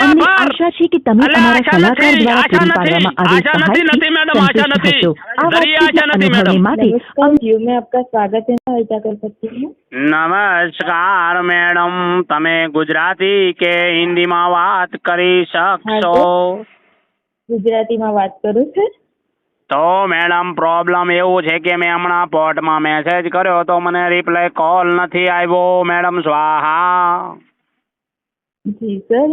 અમને આશા છે કે તમે અમારા કલાકાર દ્વારા પૂરી પાડવામાં આવેલ સહાયથી સંતુષ્ટ હશો આ વાતચીતના અનુભવને માટે મેં આપકા સ્વાગત હે સહાયતા કર સકતી હું નમસ્કાર મેડમ તમે ગુજરાતી કે હિન્દીમાં વાત કરી શકશો ગુજરાતીમાં વાત કરું છું તો મેડમ પ્રોબ્લેમ એવું છે કે મેં હમણાં પોર્ટમાં મેસેજ કર્યો તો મને રિપ્લાય કોલ નથી આવ્યો મેડમ સ્વાહા જી સર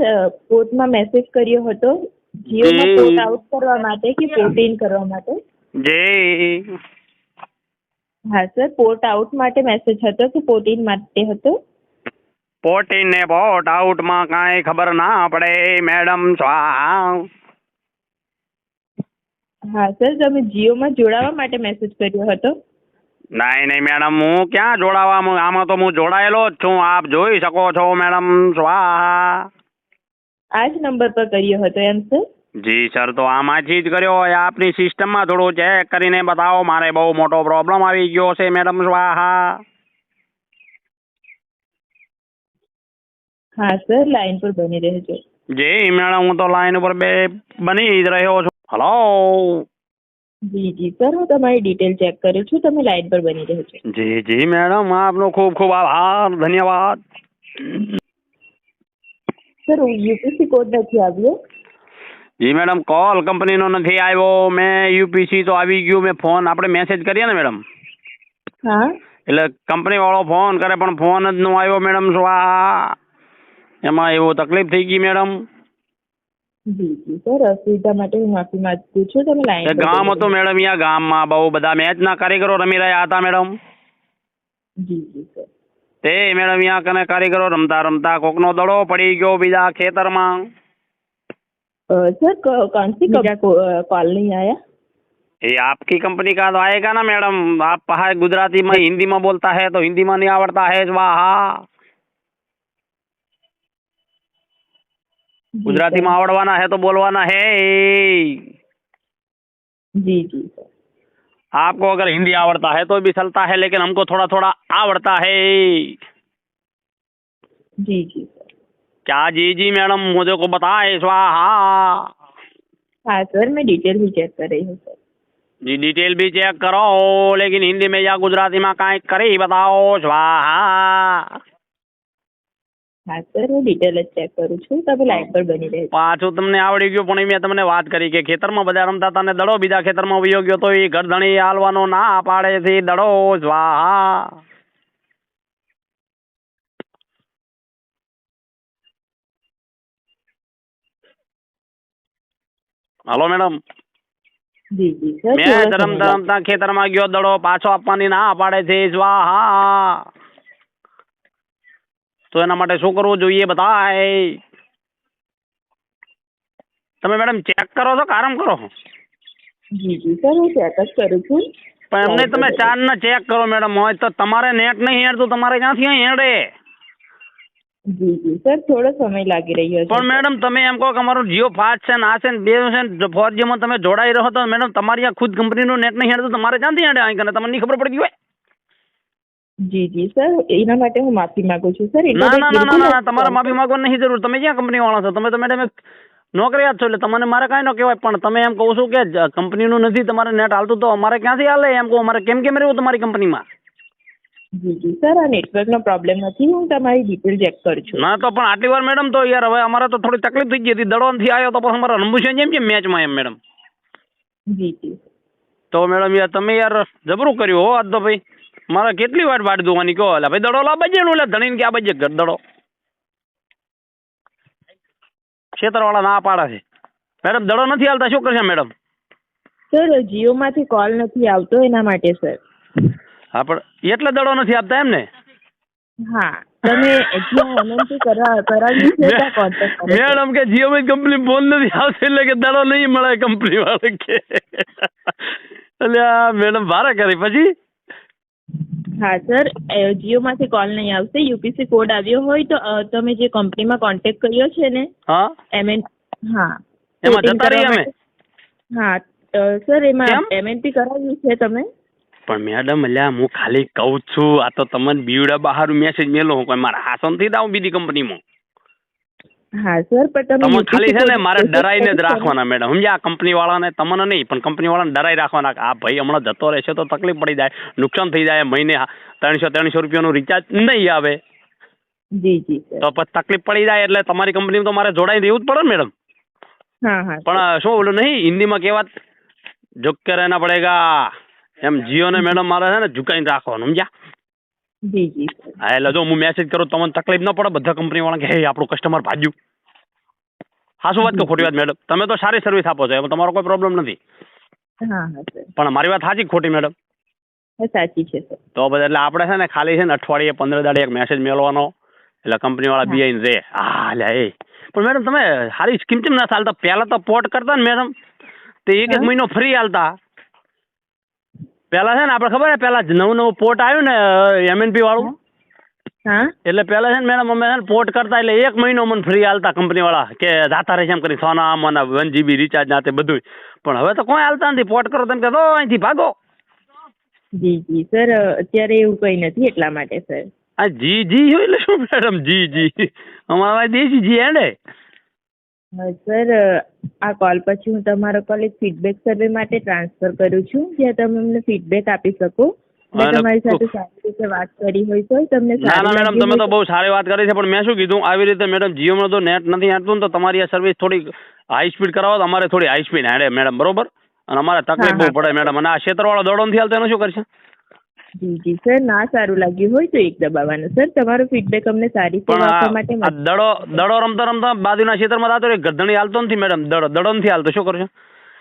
પોર્ટમાં મેસેજ કર્યો હતો જીઓમાં. પોર્ટ આઉટ કરવા માટે કે પોર્ટ ઇન કરવા માટે? જી. હા સર પોર્ટ આઉટ માટે મેસેજ હતો કે પોર્ટ ઇન માટે હતો? પોર્ટ ઇન ને પોર્ટ આઉટમાં કાંઈ ખબર ના પડે મેડમ સ્વાહા હા સર તમે જીઓમાં જોડાવા માટે મેસેજ કર્યો હતો. નહીં નહીં મેડમ હું ક્યાં જોડાવા આમાં તો હું જોડાયેલો જ છું. આપ જોઈ શકો છો મેડમ. સ્વાહા. આ જ નંબર પર કર્યો હતો એમ સર? જી સર તો આમાંથી જ કર્યો હોય. આપની સિસ્ટમમાં થોડું ચેક કરીને બતાવો. મારે બહુ મોટો પ્રોબ્લેમ આવી ગયો છે મેડમ. સ્વાહા. હા સર લાઈન પર બની રહેજો. જી મેડમ હું તો લાઈન ઉપર બે બની જ રહ્યો છું. હલો. જી જી. સર હું તમારી ડિટેલ ચેક કરું છું. તમે લાઈન પર બની રહેજો જી જી મેડમ આપનો ખૂબ ખૂબ આભાર. ધન્યવાદ. સર યુપીસી કોડ નથી આવ્યો. જી મેડમ કોલ કંપનીનો નથી આવ્યો. મેં યુપીસી તો આવી ગયું. મેં ફોન આપણે મેસેજ કરીએ ને મેડમ હા. એટલે કંપની વાળો ફોન કરે પણ ફોન જ નો આવ્યો મેડમ શું આ? એમાં એવો તકલીફ થઈ ગઈ મેડમ જી જી સર અસુવિધા માટે હું માફી માંગુ છું તમે લાઈન એ પર ગામ બની હતું મેડમ અહીંયા ગામમાં બહુ બધા મેચના કારીગરો રમી રહ્યા હતા મેડમ રહેજો. જી જી સર તે મેડમ અહીંયા કને કારીગરો રમતા રમતા કોકનો દડો પડી ગયો બીજા ખેતરમાં अ, सर क- कौन सी कॉल नहीं आया ये आपकी कंपनी का तो आएगा ना मैडम आप है गुजराती में हिंदी में बोलता है तो हिंदी में नहीं आवड़ता है स्वाहा गुजराती में आवड़वाना है तो बोलवाना है। जी जी आपको अगर हिंदी आवड़ता है तो भी चलता है लेकिन हमको थोड़ा थोड़ा आवड़ता है। जी जी सर। क्या जी जी मैडम मुझे को बताए स्वाहा। हाँ सर मैं डिटेल भी चेक कर रही हूँ सर। जी डिटेल भी चेक करो लेकिन हिंदी में या गुजराती में कांई કરી बताओ स्वाहा। હા સર હું ડિટેલ જ ચેક કરું છું. તમે લાઈન પર બની રહેજો પાછું તમને આવડી ગયું પણ મેં તમને વાત કરી કે ખેતરમાં બધા રમતા હતા ને દડો બીજા ખેતરમાં વયો ગયો તો એ ગરધણી હાલવાનો ના પાડે છે દડો સ્વાહા. Hello madam. મેં થોડો સમય રમતા રમતા ખેતરમાં ગયો દડો પાછો આપવાની ના પાડે છે સ્વાહા. તો એના માટે શું કરવું જોઈએ બતાય તમે મેડમ ચેક કરો છો કે આરામ કરો જી જી સર હું ચેક જ કરું છું. પણ એમને તમે ચાર ના ચેક કરો મેડમ હોય તો તમારે નેટ નહીં હેડતું તમારે ક્યાંથી અહીં હેડે? જી જી સર થોડો સમય લાગી રહ્યો છે. પણ મેડમ તમે એમ કહો કે અમારું જીઓ ફાસ્ટ છે ને આ છે ને બે છે ને ફોર જીમાં તમે જોડાઈ રહો તો મેડમ તમારી આ ખુદ કંપનીનું નેટ નહીં હેડતું તમારે ક્યાંથી હેડે? અહીં કને તમને નહીં ખબર પડતી હોય? જી જી સર એના માટે હું માફી માંગુ છું સર ના ના ના ના ના બિલકુલ તમારે માફી માંગવાની નહીં જરૂર તમે ક્યાં કંપની વાળા છો તમે તો મેડમ એક નોકરિયાત છો એટલે તમને મારે કાંઈ ન કહેવાય પણ તમે એમ કહું છું કે જ કંપનીનું નથી તમારે નેટ હાલતું તો અમારે ક્યાંથી હાલે એમ કહું અમારે કેમ કેમ રહેવું તમારી કંપનીમાં જી જી સર આ નેટવર્કનો પ્રોબ્લેમ નથી હું તમારી ડિટેલ ચેક કરું છું. ના તો પણ આટલી વાર મેડમ તો યાર હવે અમારે તો થોડી તકલીફ થઈ ગઈ હતી દડો નથી આવ્યો તો પછી અમારે રમવું છે જેમ કે મેચમાં એમ મેડમ જી જી. તો મેડમ યાર તમે યાર જબરું કર્યું હો આજ તો ભાઈ. મારે કેટલી વાર વાટ જોવાની કહો એટલે ભાઈ દડો લાવવા જેનું એટલે ધણીને કે આ બજે ઘર દડો. ખેતરવાળા ના પાડા છે. મેડમ દડો નથી હાલતા. શું કરશે મેડમ? સર જીઓમાંથી કોલ નથી આવતો એના માટે સર. હા પણ એટલે દડો નથી આપતા એમ ને હા તમે વિનંતી કરાવી છે ત્યાં કોન્ટેક્ટ કરો. મેડમ કે જીઓ કંપની ફોન નથી આવશે એટલે કે દડો નહીં મળે કંપની વાળા કે. એટલે મેડમ ભારે કરી પછી? હા સર જીઓમાંથી કોલ નહીં આવશે. યુપીસી કોડ આવ્યો હોય તો તમે જે કંપનીમાં કોન્ટેક્ટ કર્યો છે ને હા? એમએન હા. એમાં જતા રહીએ અમે? હા સર એમાં? પેમેન્ટ કરાવ્યું છે તમે? પણ મેડમ અલ્યા હું ખાલી કહું છું આ તો તમને બીવડા બહાર મેસેજ મેલો હું કોઈ મારા હાસનથી દાઉં બીજી કંપનીમાં હા સર પણ તમે ખાલી છે ને મારે ડરાઈને જ ને? રાખવાના મેડમ સમજ્યા? કંપની વાળાને તમને નહીં પણ કંપની વાળાને ડરાઈ રાખવાના આ ભાઈ હમણાં જતો રહેશે તો તકલીફ પડી જાય નુકસાન થઈ જાય મહિને ત્રણસો ત્રણસો રૂપિયાનું રિચાર્જ નહીં આવે. જી જી તો પછી તકલીફ પડી જાય એટલે તમારી કંપનીમાં તો મારે જોડાઈ રહેવું જ પડે ને મેડમ હા હા પણ શું બોલું નહીં હિન્દીમાં કહેવાત ઝુક કે રહેના પડેગા. એમ જીઓને મેડમ મારે છે ને ઝુકાઈને રાખવાનું સમજ્યા? જી જી હા એટલે જો હું મેસેજ કરું તમને તકલીફ ન પડે બધા કંપની વાળા કે હે આપણું કસ્ટમર ભાજ્યું. હા શું વાત કે ખોટી વાત મેડમ? તમે તો સારી સર્વિસ આપો છો એમાં તમારો કોઈ પ્રોબ્લેમ નથી. પણ મારી વાત સાચી ખોટી મેડમ? સાચી છે તો બધા એટલે આપણે છે ને ખાલી છે ને અઠવાડિયે પંદર દાડે એક મેસેજ મેળવાનો. એટલે કંપની વાળા હા. બી રે હા લે એ. પણ મેડમ તમે સારી સ્કીમ કેમ ના ચાલતા? પહેલા તો પોર્ટ કરતા ને મેડમ. તે એક એક મહિનો ફ્રી આલતા પહેલા છે ને આપણે ખબર હે પેલા નવું નવું પોર્ટ આવ્યું ને એમએનપી વાળું? હા. એટલે પેલા છે ને મેડમ અમે છે ને પોર્ટ કરતા એટલે એક મહિનો મને ફ્રી આલતા કંપની વાળા કે જાતા રહેશે એમ કરી સોના મને વન જીબી રિચાર્જ ના તે બધું પણ હવે તો કોઈ આલતા નથી પોર્ટ કરો તમે કહો અહીંથી ભાગો. જી જી સર અત્યારે એવું કંઈ નથી એટલા માટે સર. આ જી જી હોય એટલે શું મેડમ? જી જી. અમારા દેશી જી હેડે સર આ કોલ પછી હું તમારો કોલ એક ફીડબેક સર્વે માટે ટ્રાન્સફર કરું છું જ્યાં તમે અમને ફીડબેક આપી શકો. મેં તમારી સાથે સારી રીતે વાત કરી હોય તો તમને ના ના મેડમ તમે તો બહુ સારી વાત કરી છે પણ મેં શું કીધું આવી રીતે મેડમ જીઓમાં તો નેટ નથી હેડતું તો તમારી આ સર્વિસ થોડી હાઈ સ્પીડ કરાવો તો અમારે થોડી હાઈ સ્પીડ હેડે મેડમ બરોબર? અને અમારે તકલીફ બહુ પડે મેડમ. અને આ ક્ષેત્રવાળો દોડો નથી હાલતો એનું શું કરશે? જી જી. સર ના સારું લાગ્યું હોય તો એક દબાવવાનું. સર તમારો ફીડબેક અમને સારી સેવા પણ આપવા માટે આ દડો દડો રમતા રમતા બાજુના ક્ષેત્રમાં થતો રે ગધણી હાલતો નથી મેડમ દડો દડો નથી હાલતો. શું કરશો?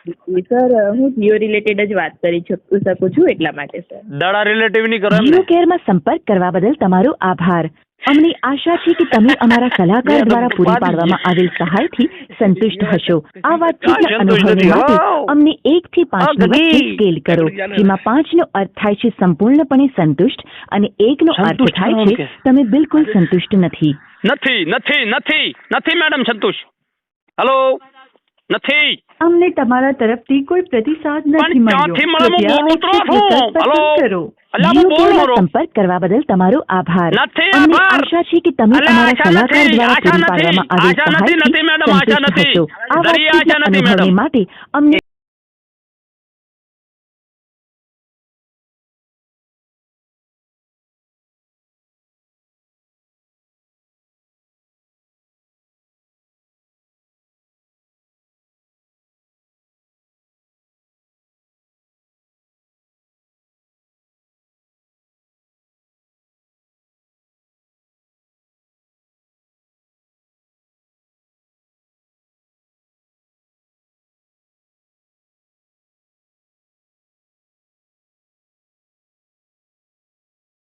જી, સર હું જીઓ રિલેટેડ જ વાત કરી શકું શકું છું એટલા માટે સર દડા રિલેટિવ નહીં કરો જીઓ કેરમાં સંપર્ક કરવા બદલ તમારો આભાર. અમને આશા છે કે તમે અમારા કલાકાર દ્વારા પૂરી પાડવામાં આવેલ સહાયથી સંતુષ્ટ હશો. આ વાતચીતના અનુભવને માટે અમને એક થી પાંચ. વચ્ચે સ્કેલ કરો જેમાં પાંચ નો અર્થ થાય છે સંપૂર્ણપણે સંતુષ્ટ અને એક નો અર્થ થાય છે તમે બિલકુલ સંતુષ્ટ નથી. નથી નથી નથી નથી મેડમ સંતુષ્ટ. હલો? નથી અમને તમારા તરફથી કોઈ પ્રતિસાદ નથી ક્યાંથી મળે? હું બોલું તો છું. હલો? અલ્યા, હું જીઓ બોલું કેરમાં રહું. સંપર્ક કરવા બદલ તમારો આભાર અમને આશા છે કે તમે અમારા સલાહકાર દ્વારા પૂરી પાડવામાં આવેલ સહાયથી સંતુષ્ટ. આ વાતચીતના અનુભવને માટે અમને